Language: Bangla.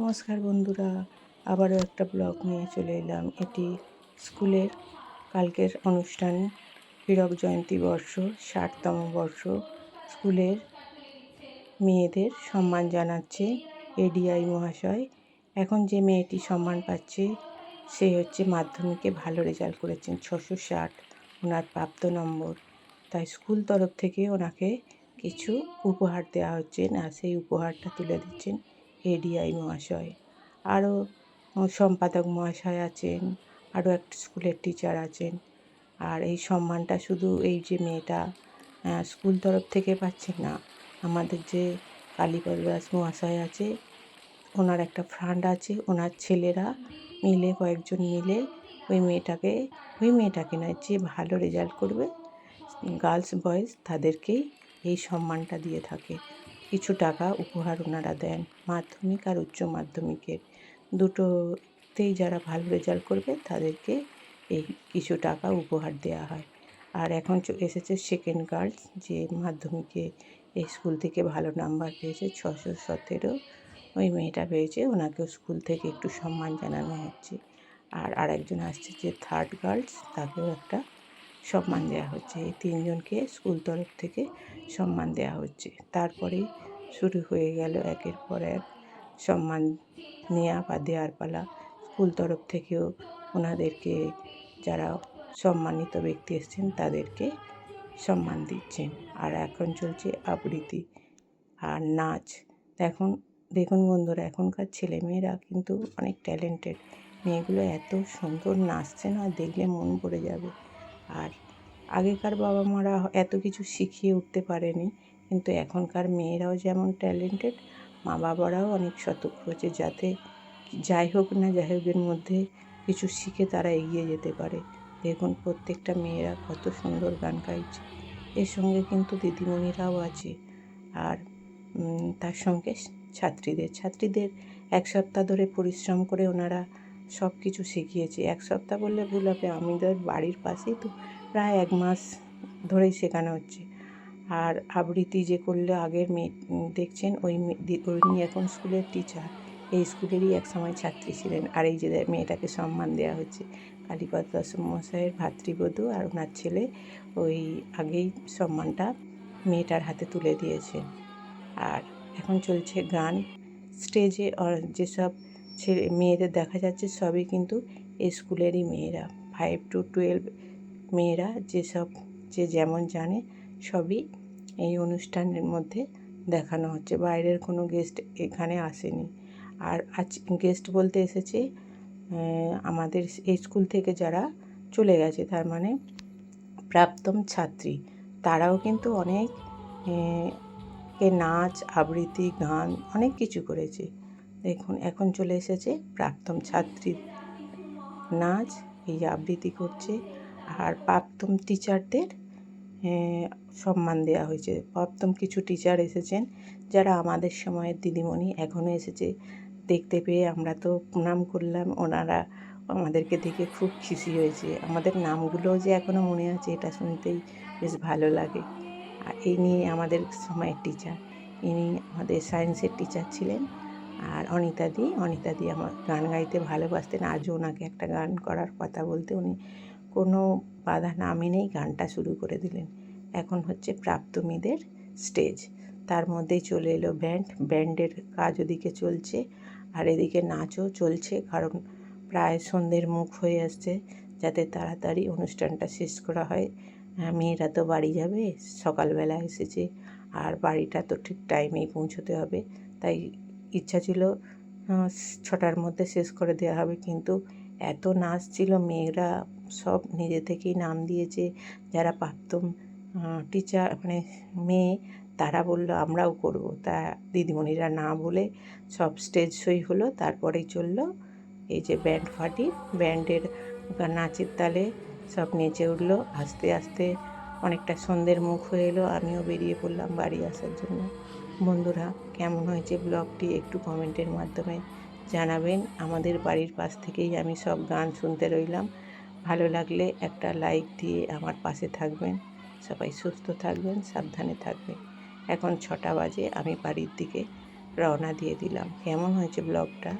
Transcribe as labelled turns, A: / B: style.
A: নমস্কার বন্ধুরা, আবারও একটা ব্লগ নিয়ে চলে এলাম। এটি স্কুলের কালকের অনুষ্ঠান, হীরক জয়ন্তী বর্ষ, ষাটতম বর্ষ। স্কুলের মেয়েদের সম্মান জানাচ্ছে এডিআই মহাশয়। এখন যে মেয়েটি সম্মান পাচ্ছে, সে হচ্ছে মাধ্যমিকে ভালো রেজাল্ট করেছেন, ছশো ষাট। ওনার প্রাপ্ত নম্বর। তাই স্কুল তরফ থেকে ওনাকে কিছু উপহার দেওয়া হচ্ছে। না সেই উপহারটা তুলে দিচ্ছেন এডিআই মহাশয়। আরও সম্পাদক মহাশয় আছেন, আরও একটা স্কুলের টিচার আছেন। আর এই সম্মানটা শুধু এই যে মেয়েটা স্কুল তরফ থেকে পাচ্ছে না, আমাদের যে কালীপদ দাস মহাশয় আছে, ওনার একটা ফ্রান্ড আছে, ওনার ছেলেরা মিলে, কয়েকজন মিলে ওই মেয়েটাকে ওই মেয়েটাকে নয়, যে ভালো রেজাল্ট করবে গার্লস বয়েজ তাদেরকেই এই সম্মানটা দিয়ে থাকে। কিছু টাকা উপহার ওনারা দেন, মাধ্যমিক আর উচ্চ মাধ্যমিকের। দুটোতেই যারা ভালো রেজাল্ট করবে, তাদেরকে এই কিছু টাকা উপহার দেওয়া হয়। আর এখন এসেছে সেকেন্ড গার্লস যে মাধ্যমিকে এই স্কুল থেকে ভালো নাম্বার পেয়েছে ছশো সতেরো। ওই মেয়েটা পেয়েছে, ওনাকেও স্কুল থেকে একটু সম্মান জানানো হচ্ছে। আর আরেকজন আসছে যে থার্ড গার্লস তাকেও একটা সম্মান দেওয়া হচ্ছে। এই তিনজনকে স্কুল তরফ থেকে সম্মান দেওয়া হচ্ছে। তারপরেই শুরু হয়ে গেল একের পর এক সম্মান নেওয়া বা দেওয়ার পালা। স্কুল তরফ থেকেও ওনাদেরকে যারা সম্মানিত ব্যক্তি এসছেন, তাদেরকে সম্মান দিচ্ছেন। আর এখন চলছে আবৃত্তি আর নাচ। এখন দেখুন বন্ধুরা, এখনকার ছেলেমেয়েরা কিন্তু অনেক ট্যালেন্টেড মেয়েগুলো এত সুন্দর নাচছে না, দেখলে মন পড়ে যাবে। আর আগেকার বাবা মারা এত কিছু শিখিয়ে উঠতে পারেনি, কিন্তু এখনকার মেয়েরাও যেমন ট্যালেন্টেড মা বাবারাও অনেক সতর্ক হয়েছে যাতে যাই হোক না যাই হোকের মধ্যে কিছু শিখে তারা এগিয়ে যেতে পারে। দেখুন প্রত্যেকটা মেয়েরা কত সুন্দর গান গাইছে। এর সঙ্গে কিন্তু দিদিমণিরাও আছে আর তার সঙ্গে ছাত্রীদের। ছাত্রীদের এক সপ্তাহ ধরে পরিশ্রম করে ওনারা সব কিছু শিখিয়েছে। এক সপ্তাহ বললে ভুল হবে আমাদের বাড়ির পাশেই তো প্রায় এক মাস ধরেই শেখানো হচ্ছে। আর আবৃত্তি যে করলে আগের মেয়ে দেখছেন, ওই উনি এখন স্কুলের টিচার এই স্কুলেরই এক সময় ছাত্রী ছিলেন। আর এই যে মেয়েটাকে সম্মান দেওয়া হচ্ছে। কালীপদ মহাশয়ের ভাতৃবধূ আর ওনার ছেলে ওই আগেই সম্মানটা মেয়েটার হাতে তুলে দিয়েছেন। আর এখন চলছে গান। স্টেজে যেসব ছেলে মেয়েদের দেখা যাচ্ছে সবই কিন্তু স্কুলেরই মেয়েরা। ফাইভ টু টুয়েলভ মেয়েরা যেসব, যে যেমন জানে সবই এই অনুষ্ঠানের মধ্যে দেখানো হচ্ছে। বাইরের কোনো গেস্ট এখানে আসেনি। আর আজ গেস্ট বলতে এসেছে আমাদের এই স্কুল থেকে যারা চলে গেছে, তার মানে প্রাপ্তম ছাত্রী, তারাও কিন্তু অনেক এ নাচ, আবৃত্তি, গান অনেক কিছু করেছে। দেখুন, এখন চলে এসেছে প্রাক্তন ছাত্রী নাচ। এই আবৃত্তি করছে। আর প্রাক্তন টিচারদের সম্মান দেওয়া হয়েছে। প্রাক্তন কিছু টিচার এসেছেন যারা আমাদের সময়ের দিদিমণি এখনও এসেছে। দেখতে পেয়ে আমরা তো প্রণাম করলাম। ওনারা আমাদেরকে দেখে খুব খুশি হয়েছে। আমাদের নামগুলোও যে এখনও মনে আছে, এটা শুনতেই বেশ ভালো লাগে। আর এই নিয়ে আমাদের সময়ের টিচার ইনি আমাদের সায়েন্সের টিচার ছিলেন। আর অনিতাদি অনিতাদি আমার গান গাইতে ভালোবাসতেন। আজও ওনাকে একটা গান করার কথা বলতে উনি কোনো বাধা না মেনেই গানটা শুরু করে দিলেন। এখন হচ্ছে প্রাপ্তমীদের স্টেজ। তার মধ্যেই চলে এলো ব্যান্ড। ব্যান্ডের কাজ ওদিকে চলছে আর এদিকে নাচও চলছে। কারণ প্রায় সন্ধ্যের মুখ হয়ে আসছে যাতে তাড়াতাড়ি অনুষ্ঠানটা শেষ করা হয়। হ্যাঁ, মেয়েরা তো বাড়ি যাবে সকালবেলা এসেছে। আর বাড়িটা তো ঠিক টাইমেই পৌঁছতে হবে। তাই ইচ্ছা ছিল ছটার মধ্যে শেষ করে দেওয়া হবে। কিন্তু এত নাচ ছিল, মেয়েরা সব নিজে থেকেই নাম দিয়েছে। যারা প্রাক্তন টিচার মানে মেয়ে, তারা বলল, আমরাও করব। তা দিদিমণিরা না বলে সব স্টেজ সই হলো। তারপরেই চলল এই যে ব্যান্ড পার্টি ব্যান্ডের নাচের তালে সব নেচে উঠল। আস্তে আস্তে অনেকটা সন্ধ্যের মুখ হয়ে এলো। আমিও বেরিয়ে পড়লাম বাড়ি আসার জন্য। বন্ধুরা, কেমন হয়েছে ব্লগটি একটু কমেন্টের মাধ্যমে জানাবেন। আমাদের বাড়ির পাশ থেকেই আমি সব গান শুনতে রইলাম। ভালো লাগলে একটা লাইক দিয়ে আমার পাশে থাকবেন। সবাই সুস্থ থাকবেন, সাবধানে থাকবেন। এখন ছটা বাজে, আমি বাড়ির দিকে রওনা দিয়ে দিলাম। কেমন হয়েছে ব্লগটা?